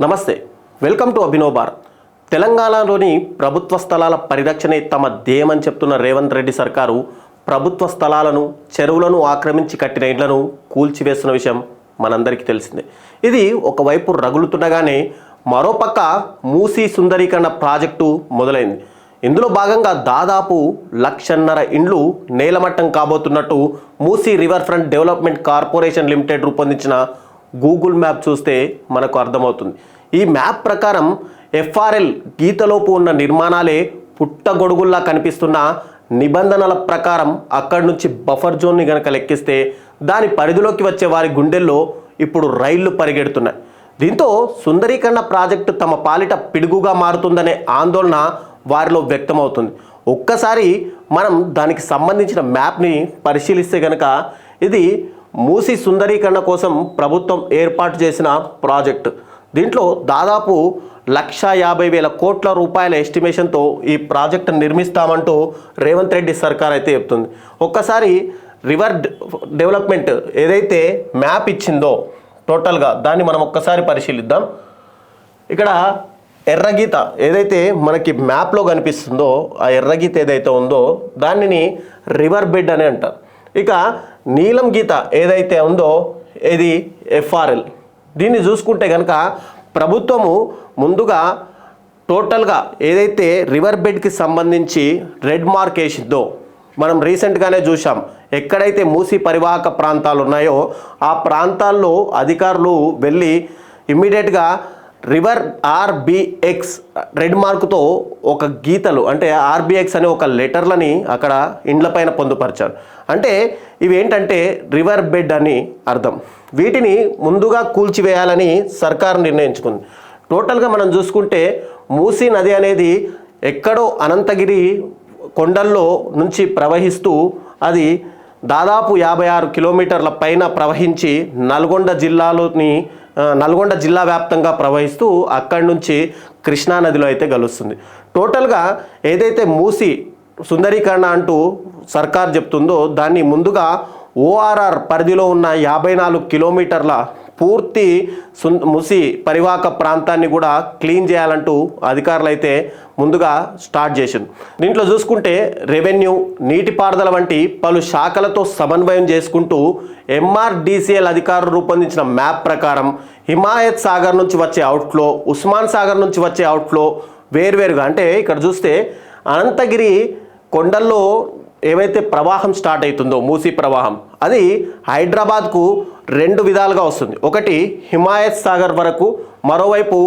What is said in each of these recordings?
నమస్తే welcome to Abhinav తెలంగాణలోని ప్రభుత్వ స్థలాల పరిరక్షణే తమ ధ్యేయమని చెప్తున్న రేవంత్ రెడ్డి సర్కారు ప్రభుత్వ స్థలాలను చెరువులను ఆక్రమించి కట్టిన ఇళ్ళను కూల్చివేస్తున్న విషయం మనందరికీ తెలిసిందే. ఇది ఒకవైపు రగులుతుండగానే మరోపక్క మూసీ సుందరీకరణ ప్రాజెక్టు మొదలైంది. ఇందులో భాగంగా దాదాపు లక్షన్నర ఇండ్లు నేలమట్టం కాబోతున్నట్టు Musi river front development corporation limited రూపొందించిన గూగుల్ మ్యాప్ చూస్తే మనకు అర్థమవుతుంది. ఈ మ్యాప్ ప్రకారం ఎఫ్ఆర్ఎల్ గీతలోపు ఉన్న నిర్మాణాలే పుట్టగొడుగుల్లా కనిపిస్తున్న నిబంధనల ప్రకారం అక్కడి నుంచి బఫర్ జోన్ని గనక లెక్కిస్తే దాని పరిధిలోకి వచ్చే వారి గుండెల్లో ఇప్పుడు రైళ్ళు పరిగెడుతున్నాయి. దీంతో సుందరీకరణ ప్రాజెక్టు తమ పాలిట పిడుగుగా మారుతుందనే ఆందోళన వారిలో వ్యక్తమవుతుంది. ఒక్కసారి మనం దానికి సంబంధించిన మ్యాప్ని పరిశీలిస్తే కనుక ఇది మూసి సుందరీకరణ కోసం ప్రభుత్వం ఏర్పాటు చేసిన ప్రాజెక్ట్. దీంట్లో దాదాపు లక్ష యాభై వేల కోట్ల రూపాయల ఎస్టిమేషన్తో ఈ ప్రాజెక్ట్ నిర్మిస్తామంటూ రేవంత్ రెడ్డి సర్కార్ అయితే చెప్తుంది. ఒక్కసారి రివర్ డెవలప్మెంట్ ఏదైతే మ్యాప్ ఇచ్చిందో టోటల్గా దాన్ని మనం ఒక్కసారి పరిశీలిద్దాం. ఇక్కడ ఎర్రగీత ఏదైతే మనకి మ్యాప్లో కనిపిస్తుందో ఆ ఎర్రగీత ఏదైతే ఉందో దానిని రివర్ బెడ్ అని అంటారు. ఇక నీలం గీత ఏదైతే ఉందో ఇది ఎఫ్ఆర్ఎల్. దీన్ని చూసుకుంటే కనుక ప్రభుత్వము ముందుగా టోటల్గా ఏదైతే రివర్ బెడ్కి సంబంధించి రెడ్ మార్క్ వేసిందో మనం రీసెంట్గానే చూసాం ఎక్కడైతే మూసి పరివాహక ప్రాంతాలు ఉన్నాయో ఆ ప్రాంతాల్లో అధికారులు వెళ్ళి ఇమ్మీడియట్గా రివర్ ఆర్బిఎక్స్ రెడ్ మార్కుతో ఒక గీతలు అంటే ఆర్బిఎక్స్ అనే ఒక లెటర్లని అక్కడ ఇండ్లపైన పొందుపరిచారు. అంటే ఇవేంటంటే రివర్ బెడ్ అని అర్థం. వీటిని ముందుగా కూల్చివేయాలని సర్కారు నిర్ణయించుకుంది. టోటల్గా మనం చూసుకుంటే మూసీ నది అనేది ఎక్కడో అనంతగిరి కొండల్లో నుంచి ప్రవహిస్తూ అది దాదాపు యాభై ఆరు కిలోమీటర్ల పైన ప్రవహించి నల్గొండ జిల్లాలోని నల్గొండ జిల్లా వ్యాప్తంగా ప్రవహిస్తూ అక్కడి నుంచి కృష్ణా నదిలో అయితే కలుస్తుంది. టోటల్గా ఏదైతే మూసి సుందరీకరణ అంటూ సర్కార్ చెప్తుందో దాన్ని ముందుగా ఓఆర్ఆర్ పరిధిలో ఉన్న యాభై నాలుగు కిలోమీటర్ల పూర్తి సున్ ముసి పరివాహక ప్రాంతాన్ని కూడా క్లీన్ చేయాలంటూ అధికారులు అయితే ముందుగా స్టార్ట్ చేసింది దీంట్లో చూసుకుంటే రెవెన్యూ నీటిపారుదల వంటి పలు శాఖలతో సమన్వయం చేసుకుంటూ ఎంఆర్డీసీఎల్ అధికారులు రూపొందించిన మ్యాప్ ప్రకారం హిమాయత్ సాగర్ నుంచి వచ్చే అవుట్ఫ్లో ఉస్మాన్ సాగర్ నుంచి వచ్చే అవుట్ఫ్లో వేరువేరుగా అంటే ఇక్కడ చూస్తే అనంతగిరి కొండల్లో ఏవైతే ప్రవాహం స్టార్ట్ అవుతుందో మూసీ ప్రవాహం అది హైదరాబాద్కు రెండు విధాలుగా వస్తుంది. ఒకటి హిమాయత్ సాగర్ వరకు మరోవైపు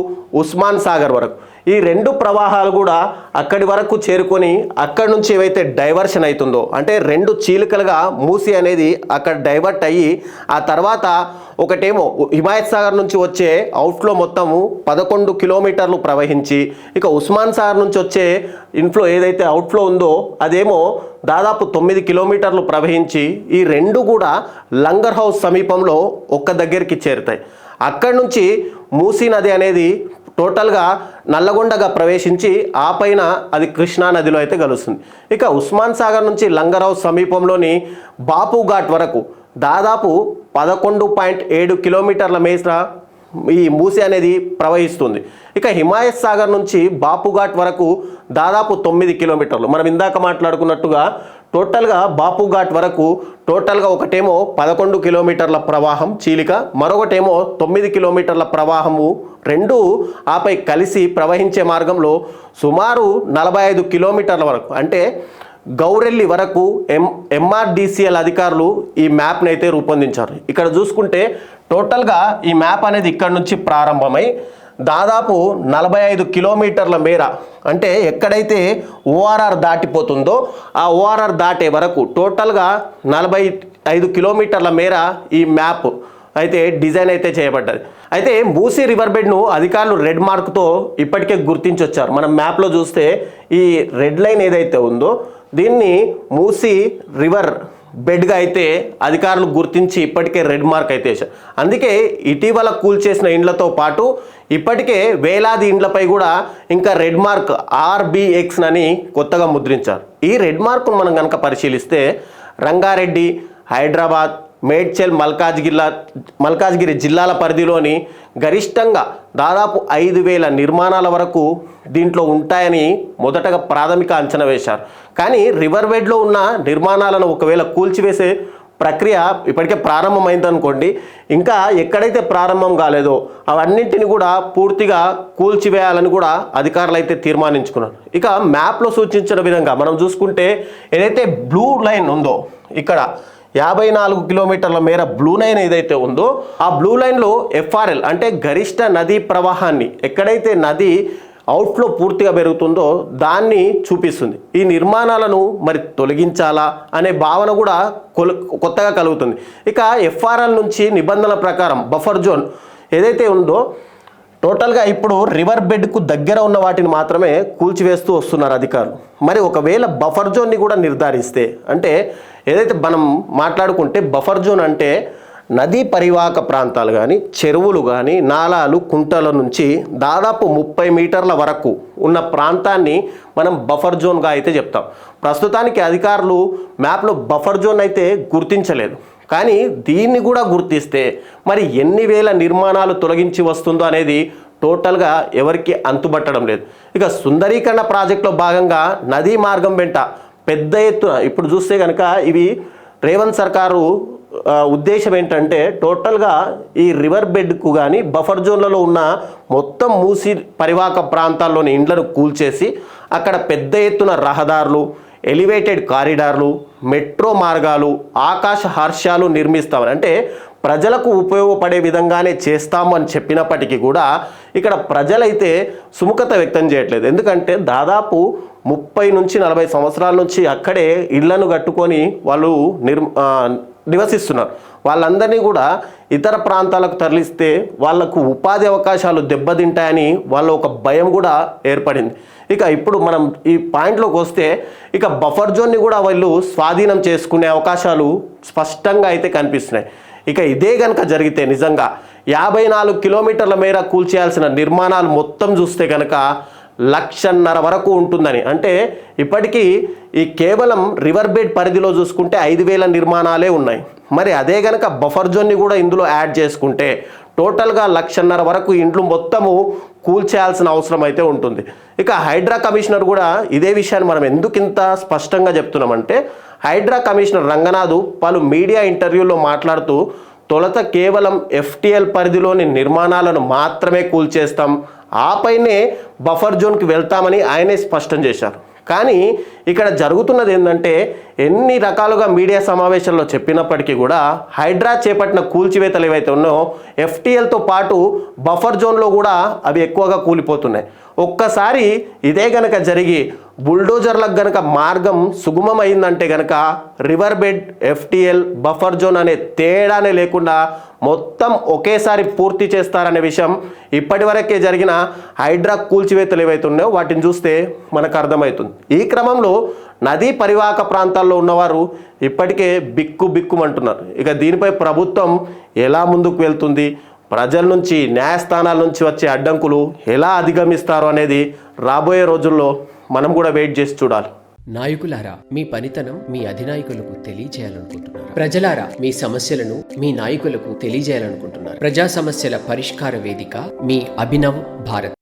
ఉస్మాన్ సాగర్ వరకు. ఈ రెండు ప్రవాహాలు కూడా అక్కడి వరకు చేరుకొని అక్కడి నుంచి ఏవైతే డైవర్షన్ అవుతుందో అంటే రెండు చీలికలుగా మూసి అనేది అక్కడ డైవర్ట్ అయ్యి ఆ తర్వాత ఒకటేమో హిమాయత్ సాగర్ నుంచి వచ్చే అవుట్ఫ్లో మొత్తము పదకొండు కిలోమీటర్లు ప్రవహించి ఇక ఉస్మాన్ సాగర్ నుంచి వచ్చే ఇన్ఫ్లో ఏదైతే అవుట్ఫ్లో ఉందో అదేమో దాదాపు తొమ్మిది కిలోమీటర్లు ప్రవహించి ఈ రెండు కూడా లంగర్ హౌస్ సమీపంలో ఒక్క దగ్గరికి చేరుతాయి. అక్కడి నుంచి మూసీ నది అనేది టోటల్గా నల్లగొండగా ప్రవేశించి ఆ పైన అది కృష్ణా నదిలో అయితే కలుస్తుంది. ఇక ఉస్మాన్ సాగర్ నుంచి లంగరావు సమీపంలోని బాపు ఘాట్ వరకు దాదాపు పదకొండు పాయింట్ ఏడు కిలోమీటర్ల మేర ఈ మూసి అనేది ప్రవహిస్తుంది. ఇక హిమాయత్ సాగర్ నుంచి బాపుఘాట్ వరకు దాదాపు తొమ్మిది కిలోమీటర్లు. మనం ఇందాక మాట్లాడుకున్నట్టుగా టోటల్గా బాపుఘాట్ వరకు టోటల్గా ఒకటేమో పదకొండు కిలోమీటర్ల ప్రవాహం చీలిక మరొకటేమో తొమ్మిది కిలోమీటర్ల ప్రవాహము రెండు ఆపై కలిసి ప్రవహించే మార్గంలో సుమారు నలభై ఐదు కిలోమీటర్ల వరకు. అంటే గౌరెల్లి వరకు ఎం ఎంఆర్డిసిఎల్ అధికారులు ఈ మ్యాప్ని అయితే రూపొందించారు. ఇక్కడ చూసుకుంటే టోటల్గా ఈ మ్యాప్ అనేది ఇక్కడ నుంచి ప్రారంభమై దాదాపు నలభై ఐదు కిలోమీటర్ల మేర అంటే ఎక్కడైతే ఓఆర్ఆర్ దాటిపోతుందో ఆ ఓఆర్ఆర్ దాటే వరకు టోటల్గా నలభై ఐదు కిలోమీటర్ల మేర ఈ మ్యాప్ అయితే డిజైన్ అయితే చేయబడ్డది. అయితే మూసీ రివర్ బెడ్ను అధికారులు రెడ్ మార్క్తో ఇప్పటికే గుర్తించొచ్చారు. మనం మ్యాప్లో చూస్తే ఈ రెడ్ లైన్ ఏదైతే ఉందో దీన్ని మూసీ రివర్ బెడ్గా అయితే అధికారులు గుర్తించి ఇప్పటికే రెడ్ మార్క్ అయితే వేశారు అందుకే ఇటీవల కూల్చేసిన ఇండ్లతో పాటు ఇప్పటికే వేలాది ఇండ్లపై కూడా ఇంకా రెడ్ మార్క్ ఆర్బిఎక్స్ అని కొత్తగా ముద్రించారు. ఈ రెడ్ మార్క్ను మనం కనుక పరిశీలిస్తే రంగారెడ్డి హైదరాబాద్ మేడ్చల్ మల్కాజ్గిరి మల్కాజ్గిరి జిల్లాల పరిధిలోని గరిష్టంగా దాదాపు ఐదు వేల నిర్మాణాల వరకు దీంట్లో ఉంటాయని మొదటగా ప్రాథమిక అంచనా వేశారు. కానీ రివర్ బెడ్లో ఉన్న నిర్మాణాలను ఒకవేళ కూల్చివేసే ప్రక్రియ ఇప్పటికే ప్రారంభమైందనుకోండి ఇంకా ఎక్కడైతే ప్రారంభం కాలేదో అవన్నింటిని కూడా పూర్తిగా కూల్చివేయాలని కూడా అధికారులు అయితే తీర్మానించుకున్నారు. ఇక మ్యాప్లో సూచించిన విధంగా మనం చూసుకుంటే ఏదైతే బ్లూ లైన్ ఉందో ఇక్కడ యాభై నాలుగు కిలోమీటర్ల మేర బ్లూ లైన్ ఏదైతే ఉందో ఆ బ్లూ లైన్లో ఎఫ్ఆర్ఎల్ అంటే గరిష్ట నదీ ప్రవాహాన్ని ఎక్కడైతే నది అవుట్ఫ్లో పూర్తిగా పెరుగుతుందో దాన్ని చూపిస్తుంది. ఈ నిర్మాణాలను మరి తొలగించాలా అనే భావన కూడా కొలు కొత్తగా కలుగుతుంది. ఇక ఎఫ్ఆర్ఎల్ నుంచి నిబంధనల ప్రకారం బఫర్ జోన్ ఏదైతే ఉందో టోటల్గా ఇప్పుడు రివర్ బెడ్కు దగ్గర ఉన్న వాటిని మాత్రమే కూల్చివేస్తూ వస్తున్నారు అధికారులు. మరి ఒకవేళ బఫర్ జోన్ని కూడా నిర్ధారిస్తే అంటే ఏదైతే మనం మాట్లాడుకుంటే బఫర్ జోన్ అంటే నదీ పరివాహక ప్రాంతాలు కానీ చెరువులు కానీ నాలాలు కుంటల నుంచి దాదాపు ముప్పై మీటర్ల వరకు ఉన్న ప్రాంతాన్ని మనం బఫర్ జోన్గా అయితే చెప్తాం. ప్రస్తుతానికి అధికారులు మ్యాప్లో బఫర్ జోన్ అయితే గుర్తించలేదు. కానీ దీన్ని కూడా గుర్తిస్తే మరి ఎన్ని వేల నిర్మాణాలు తొలగించి వస్తుందో అనేది టోటల్గా ఎవరికి అంతుబట్టడం లేదు. ఇక సుందరీకరణ ప్రాజెక్టులో భాగంగా నదీ మార్గం వెంట పెద్ద ఎత్తున ఇప్పుడు చూస్తే కనుక ఇవి రేవంత్ సర్కారు ఉద్దేశం ఏంటంటే టోటల్గా ఈ రివర్ బెడ్కు కానీ బఫర్ జోన్లలో ఉన్న మొత్తం మూసి పరివాహక ప్రాంతాల్లోని ఇండ్లను కూల్చేసి అక్కడ పెద్ద ఎత్తున రహదారులు ఎలివేటెడ్ కారిడార్లు మెట్రో మార్గాలు ఆకాశ హర్షాలు నిర్మిస్తామని అంటే ప్రజలకు ఉపయోగపడే విధంగానే చేస్తాము అని చెప్పినప్పటికీ కూడా ఇక్కడ ప్రజలైతే సుముఖత వ్యక్తం చేయట్లేదు. ఎందుకంటే దాదాపు ముప్పై నుంచి నలభై సంవత్సరాల నుంచి అక్కడే ఇళ్ళను కట్టుకొని వాళ్ళు నిర్ నివసిస్తున్నారు. వాళ్ళందరినీ కూడా ఇతర ప్రాంతాలకు తరలిస్తే వాళ్ళకు ఉపాధి అవకాశాలు దెబ్బతింటాయని వాళ్ళ ఒక భయం కూడా ఏర్పడింది. ఇక ఇప్పుడు మనం ఈ పాయింట్లోకి వస్తే ఇక బఫర్ జోన్ని కూడా వాళ్ళు స్వాధీనం చేసుకునే అవకాశాలు స్పష్టంగా అయితే కనిపిస్తున్నాయి. ఇక ఇదే కనుక జరిగితే నిజంగా యాభై నాలుగు కిలోమీటర్ల మేర కూల్చేయాల్సిన నిర్మాణాలు మొత్తం చూస్తే కనుక లక్షన్నర వరకు ఉంటుందని. అంటే ఇప్పటికీ ఈ కేవలం రివర్ బెడ్ పరిధిలో చూసుకుంటే ఐదు వేల నిర్మాణాలే ఉన్నాయి. మరి అదే గనక బఫర్ జోన్ని కూడా ఇందులో యాడ్ చేసుకుంటే టోటల్గా లక్షన్నర వరకు ఇండ్లు మొత్తము కూల్చేయాల్సిన అవసరం అయితే ఉంటుంది. ఇక హైడ్రా కమిషనర్ కూడా ఇదే విషయాన్ని మనం ఎందుకు ఇంత స్పష్టంగా చెప్తున్నామంటే హైడ్రా కమిషనర్ రంగనాథు పలు మీడియా ఇంటర్వ్యూలో మాట్లాడుతూ తొలత కేవలం ఎఫ్టీఎల్ పరిధిలోని నిర్మాణాలను మాత్రమే కూల్చేస్తాం ఆపైనే బఫర్ జోన్కి వెళ్తామని ఆయనే స్పష్టం చేశారు. కానీ ఇక్కడ జరుగుతున్నది ఏంటంటే ఎన్ని రకాలుగా మీడియా సమావేశాల్లో చెప్పినప్పటికీ కూడా హైడ్రా చేపట్టిన కూల్చివేతలు ఏవైతే ఉన్నాయో ఎఫ్టీఎల్తో పాటు బఫర్ జోన్లో కూడా అవి ఎక్కువగా కూలిపోతున్నాయి. ఒక్కసారి ఇదే గనక జరిగి బుల్డోజర్లకు గనక మార్గం సుగమమైందంటే గనక river bed FTL buffer zone అనే తేడానే లేకుండా మొత్తం ఒకేసారి పూర్తి చేస్తారనే విషయం ఇప్పటివరకే జరిగిన హైడ్రా కూల్చివేతలు ఏవైతే ఉన్నాయో వాటిని చూస్తే మనకు అర్థమవుతుంది. ఈ క్రమంలో నదీ పరివాహక ప్రాంతాల్లో ఉన్నవారు ఇప్పటికే బిక్కు బిక్కుమంటున్నారు. ఇక దీనిపై ప్రభుత్వం ఎలా ముందుకు వెళ్తుంది? ప్రజల నుంచి న్యాయస్థానాల నుంచి వచ్చే అడ్డంకులు ఎలా అధిగమిస్తారు అనేది రాబోయే రోజుల్లో మనం కూడా వెయిట్ చేసి చూడాలి. నాయకులారా మీ పనితనం మీ అధినాయకులకు తెలియజేయాలనుకుంటున్నారు? ప్రజలారా మీ సమస్యలను మీ నాయకులకు తెలియజేయాలనుకుంటున్నారు? ప్రజా సమస్యల పరిష్కార వేదిక మీ అభినవ్ భారత్.